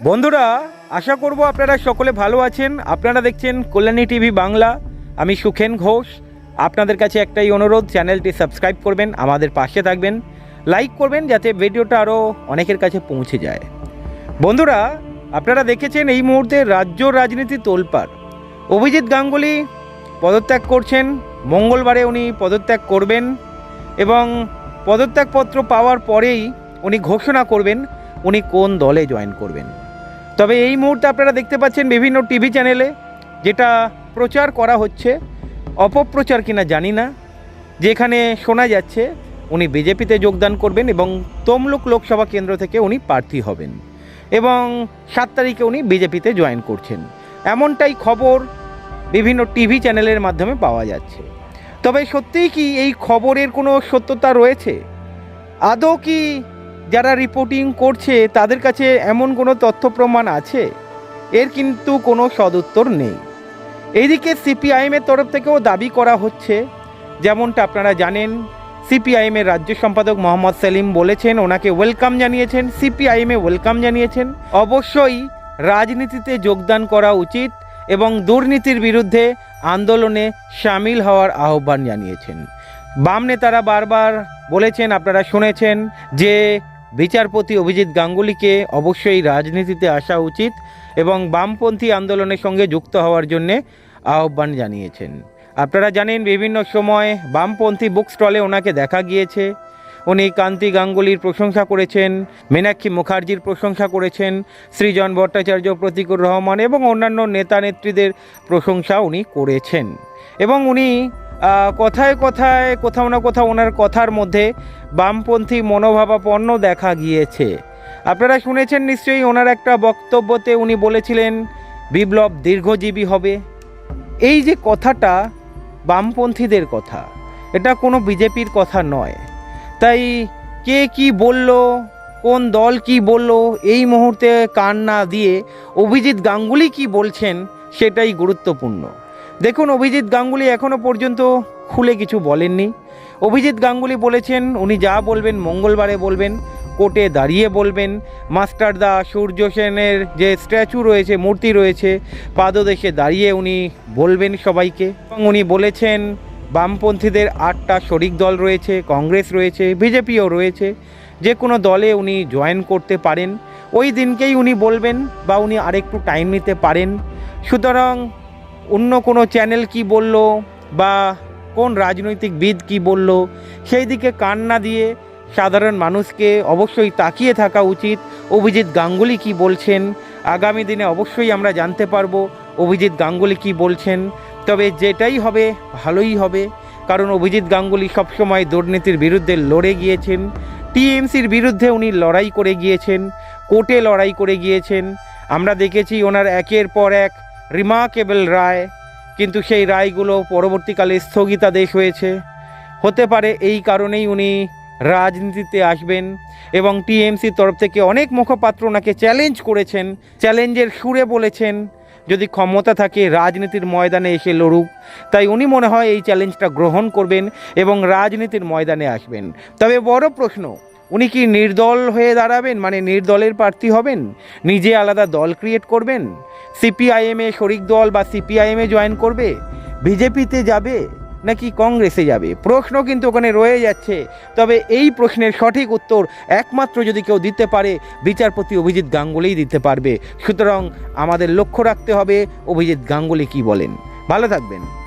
বন্ধুরা, আশা করব আপনারা সকলে ভালো আছেন। আপনারা দেখছেন কল্যাণী টিভি বাংলা। আমি সুখেন ঘোষ। আপনাদের কাছে একটাই অনুরোধ, চ্যানেলটি সাবস্ক্রাইব করবেন, আমাদের পাশে থাকবেন। লাইক করবেন যাতে ভিডিওটা আরও অনেকের কাছে পৌঁছে যায়। বন্ধুরা, আপনারা দেখেছেন এই মুহূর্তে রাজ্য রাজনীতি তোলপাড়। অভিজিৎ গাঙ্গুলি পদত্যাগ করছেন, মঙ্গলবারে উনি পদত্যাগ করবেন এবং পদত্যাগপত্র পাওয়ার পরেই উনি ঘোষণা করবেন, উনি কোন দলে জয়েন করবেন। তবে এই মুহূর্তে আপনারা দেখতে পাচ্ছেন বিভিন্ন টিভি চ্যানেলে যেটা প্রচার করা হচ্ছে, অপপ্রচার কিনা জানি না। যেখানে শোনা যাচ্ছে, উনি বিজেপিতে যোগদান করবেন এবং তমলুক লোকসভা কেন্দ্র থেকে উনি প্রার্থী হবেন এবং সাত তারিখে উনি বিজেপিতে জয়েন করছেন। এমনটাই খবর বিভিন্ন টিভি চ্যানেলের মাধ্যমে পাওয়া যাচ্ছে। তবে সত্যিই কি এই খবরের কোনো সত্যতা রয়েছে? আদৌ কি যারা রিপোর্টিং করছে, তাদের কাছে এমন কোনো তথ্য প্রমাণ আছে? এর কিন্তু কোনো সদুত্তর নেই। এইদিকে সিপিআইএমের তরফ থেকেও দাবি করা হচ্ছে। যেমনটা আপনারা জানেন সিপিআইএমের রাজ্য সম্পাদক মোহাম্মদ সেলিম বলেছেন, ওনাকে ওয়েলকাম জানিয়েছেন সিপিআইএমে ওয়েলকাম জানিয়েছেন। অবশ্যই রাজনীতিতে যোগদান করা উচিত এবং দুর্নীতির বিরুদ্ধে আন্দোলনে সামিল হওয়ার আহ্বান জানিয়েছেন। বাম নেতারা বারবার বলেছেন, আপনারা শুনেছেন যে বিচারপতি অভিজিৎ গাঙ্গুলিকে অবশ্যই রাজনীতিতে আসা উচিত এবং বামপন্থী আন্দোলনের সঙ্গে যুক্ত হওয়ার জন্যে আহ্বান জানিয়েছেন। আপনারা জানেন, বিভিন্ন সময় বামপন্থী বুক স্টলে ওনাকে দেখা গিয়েছে। উনি কান্তি গাঙ্গুলির প্রশংসা করেছেন, মীনাক্ষী মুখার্জির প্রশংসা করেছেন, সৃজন ভট্টাচার্য, প্রতিকুর রহমান এবং অন্যান্য নেতা নেত্রীদের প্রশংসা উনি করেছেন। এবং উনি কথায় কথায়, কোথাও না কোথাও ওনার কথার মধ্যে বামপন্থী মনোভাবাপন্ন দেখা গিয়েছে। আপনারা শুনেছেন নিশ্চয়ই ওনার একটা বক্তব্যতে উনি বলেছিলেন, বিপ্লব দীর্ঘজীবী হবে। এই যে কথাটা বামপন্থীদের কথা, এটা কোনো বিজেপির কথা নয়। তাই কে কি বলল, কোন দল কি বলল, এই মুহূর্তে কান না দিয়ে অভিজিৎ গাঙ্গুলি কি বলছেন, সেটাই গুরুত্বপূর্ণ। দেখুন, অভিজিৎ গাঙ্গুলি এখনও পর্যন্ত খুলে কিছু বলেননি। অভিজিৎ গাঙ্গুলি বলেছেন, উনি যা বলবেন মঙ্গলবারে বলবেন, কোর্টে দাঁড়িয়ে বলবেন। মাস্টারদা সূর্য সেনের যে স্ট্যাচু রয়েছে, মূর্তি রয়েছে, পাদদেশে দাঁড়িয়ে উনি বলবেন সবাইকে। এবং উনি বলেছেন, বামপন্থীদের আটটা শরিক দল রয়েছে, কংগ্রেস রয়েছে, বিজেপিও রয়েছে, যে কোনো দলে উনি জয়েন করতে পারেন। ওই দিনকেই উনি বলবেন বা উনি আরেকটু টাইম নিতে পারেন। সুতরাং অন্য কোনো চ্যানেল কি বলল বা কোন রাজনৈতিক বিদ কি বলল, সেই দিকে কান না দিয়ে সাধারণ মানুষকে অবশ্যই তাকিয়ে থাকা উচিত। অভিজিৎ গাঙ্গুলি কি বলছেন? আগামী দিনে অবশ্যই আমরা জানতে পারব অভিজিৎ গাঙ্গুলি কি বলছেন। তবে যেটাই হবে, ভালোই হবে। কারণ অভিজিৎ গাঙ্গুলি সবসময় দুর্নীতির বিরুদ্ধে লড়ে গিয়েছেন। টিএমসির বিরুদ্ধে উনি লড়াই করে গিয়েছেন, কোর্টে লড়াই করে গিয়েছেন। আমরা দেখেছি ওনার একের পর এক রিমার্কেবল রায়। কিন্তু সেই রায়গুলো পরবর্তীকালে স্থগিতাদেশ হয়েছে। হতে পারে এই কারণেই উনি রাজনীতিতে আসবেন এবং টিএমসির তরফ থেকে অনেক মুখপাত্র ওনাকে চ্যালেঞ্জ করেছেন চ্যালেঞ্জের সুরে বলেছেন, যদি ক্ষমতা থাকে রাজনীতির ময়দানে এসে লড়ুক। তাই উনি মনে হয় এই চ্যালেঞ্জটা গ্রহণ করবেন এবং রাজনীতির ময়দানে আসবেন। তবে বড় প্রশ্ন উনি কি নির্দল হয়ে দাঁড়াবেন? মানে নির্দলের প্রার্থী হবেন? নিজে আলাদা দল ক্রিয়েট করবেন? সিপিআইএমে শরিক দল বা সিপিআইএমে জয়েন করবে? বিজেপিতে যাবে? নাকি কংগ্রেসে যাবে? প্রশ্ন কিন্তু ওখানে রয়ে যাচ্ছে। তবে এই প্রশ্নের সঠিক উত্তর একমাত্র যদি কেউ দিতে পারে, বিচারপতি অভিজিৎ গাঙ্গুলিই দিতে পারবে। সুতরাং আমাদের লক্ষ্য রাখতে হবে অভিজিৎ গাঙ্গুলি কি বলেন। ভালো থাকবেন।